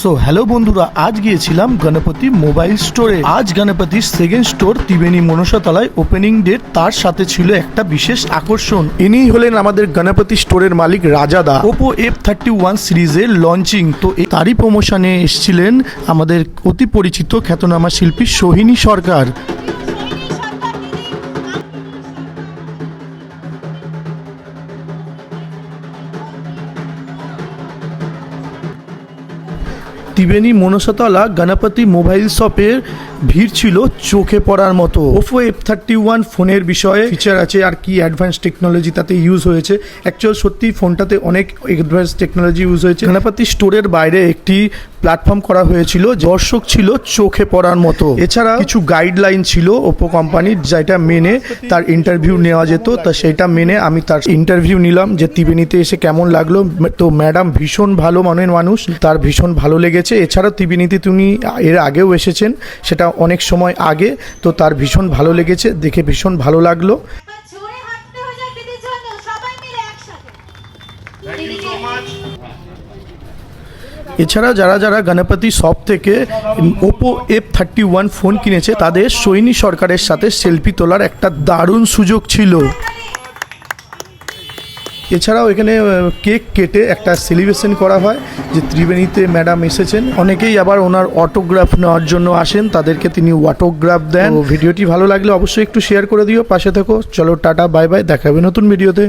So hello বন্ধুরা আজ গিয়েছিলাম গণপতি মোবাইল স্টোরে। আজ গণপতির সেকেন্ড স্টোর ত্রিবেণী মনসাতলায় ওপেনিং ডেট তার সাথে ছিল একটা বিশেষ আকর্ষণ। ইনি হলেন আমাদের গণপতি স্টোরের মালিক রাজাদা ওপো এফ থার্টি ওয়ান সিরিজের লঞ্চিং তো তারই প্রমোশনে এসেছিলেন আমাদের অতি পরিচিত খ্যাতনামা শিল্পী সোহিনী সরকার। ত্রিবেণী মনসাতলা গণপতি মোবাইল শপের ভিড় ছিল চোখে পড়ার মতো। ওপো এফ থার্টি ওয়ান ফোনের বিষয়ে ফিচার আছে আর কি অ্যাডভান্স টেকনোলজি তাতে ইউজ হয়েছে। অ্যাকচুয়াল সত্যি ফোনটাতে অনেক অ্যাডভান্স টেকনোলজি ইউজ হয়েছে। গণপতি স্টোরের বাইরে একটি প্ল্যাটফর্ম করা হয়েছিল দর্শক ছিল চোখে পড়ার মতো। এছাড়া কিছু গাইডলাইন ছিল ওপো কোম্পানির যেটা মেনে তার ইন্টারভিউ নেওয়া যেত। তা সেটা মেনে আমি তার ইন্টারভিউ নিলাম যে ত্রিবেণীতে এসে কেমন লাগল। তো ম্যাডাম ভীষণ ভালো মনের মানুষ তার ভীষণ ভালো লেগেছে। এছাড়া ত্রিবেণীতে তুমি এর আগেও এসেছেন সেটা অনেক সময় আগে। তো তার ভীষণ ভালো লেগেছে দেখে ভীষণ ভালো লাগল। এছাড়া যারা যারা গণপতি শপ থেকে Oppo F thirty one phone কিনেছে, তাদের সৈনী সরকারের সাথে সেলফি তোলার একটা দারুণ সুযোগ ছিল। এছাড়াও এখানে কেক কেটে একটা সেলিব্রেশন করা হয়, যে ত্রিবেণীতে ম্যাডাম এসেছেন। অনেকেই আবার ওনার অটোগ্রাফ নেওয়ার জন্য আসেন, তাদেরকে তিনি অটোগ্রাফ দেন। ভিডিওটি ভালো লাগলে অবশ্যই একটু শেয়ার করে দিও। পাশে থেকো। চলো, টাটা বাই বাই দেখাবে নতুন ভিডিওতে।